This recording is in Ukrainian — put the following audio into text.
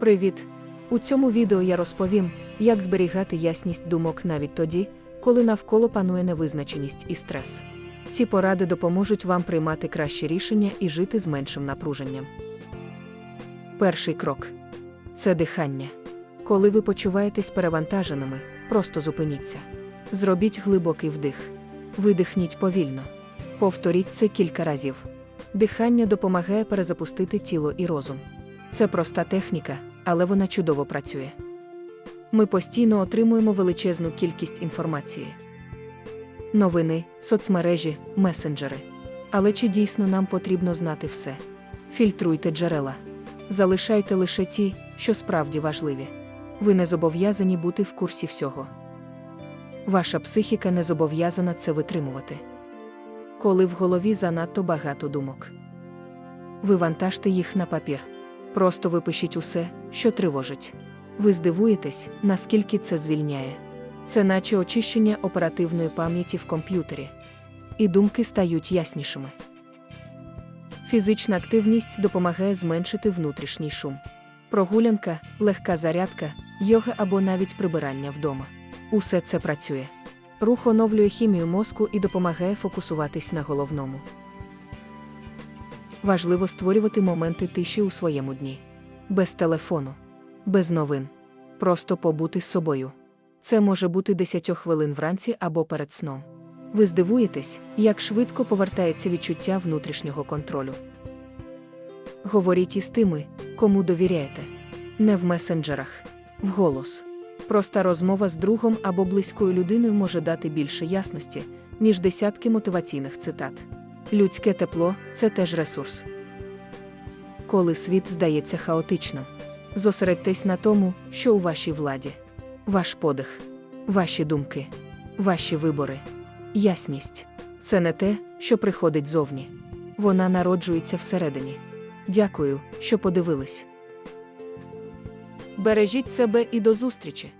Привіт! У цьому відео я розповім, як зберігати ясність думок навіть тоді, коли навколо панує невизначеність і стрес. Ці поради допоможуть вам приймати кращі рішення і жити з меншим напруженням. Перший крок це дихання. Коли ви почуваєтесь перевантаженими, просто зупиніться. Зробіть глибокий вдих. Видихніть повільно. Повторіть це кілька разів. Дихання допомагає перезапустити тіло і розум. Це проста техніка, але вона чудово працює. Ми постійно отримуємо величезну кількість інформації. Новини, соцмережі, месенджери. Але чи дійсно нам потрібно знати все? Фільтруйте джерела. Залишайте лише ті, що справді важливі. Ви не зобов'язані бути в курсі всього. Ваша психіка не зобов'язана це витримувати. Коли в голові занадто багато думок. Вивантажте їх на папір. Просто випишіть усе, що тривожить. Ви здивуєтесь, наскільки це звільняє. Це наче очищення оперативної пам'яті в комп'ютері. І думки стають яснішими. Фізична активність допомагає зменшити внутрішній шум. Прогулянка, легка зарядка, йога або навіть прибирання вдома. Усе це працює. Рух оновлює хімію мозку і допомагає фокусуватись на головному. Важливо створювати моменти тиші у своєму дні. Без телефону, без новин. Просто побути з собою. Це може бути 10 хвилин вранці або перед сном. Ви здивуєтесь, як швидко повертається відчуття внутрішнього контролю. Говоріть із тими, кому довіряєте. Не в месенджерах, вголос. Проста розмова з другом або близькою людиною може дати більше ясності, ніж десятки мотиваційних цитат. Людське тепло це теж ресурс. Коли світ здається хаотичним, зосередьтесь на тому, що у вашій владі. Ваш подих, ваші думки, ваші вибори. Ясність це не те, що приходить зовні. Вона народжується всередині. Дякую, що подивились. Бережіть себе і до зустрічі!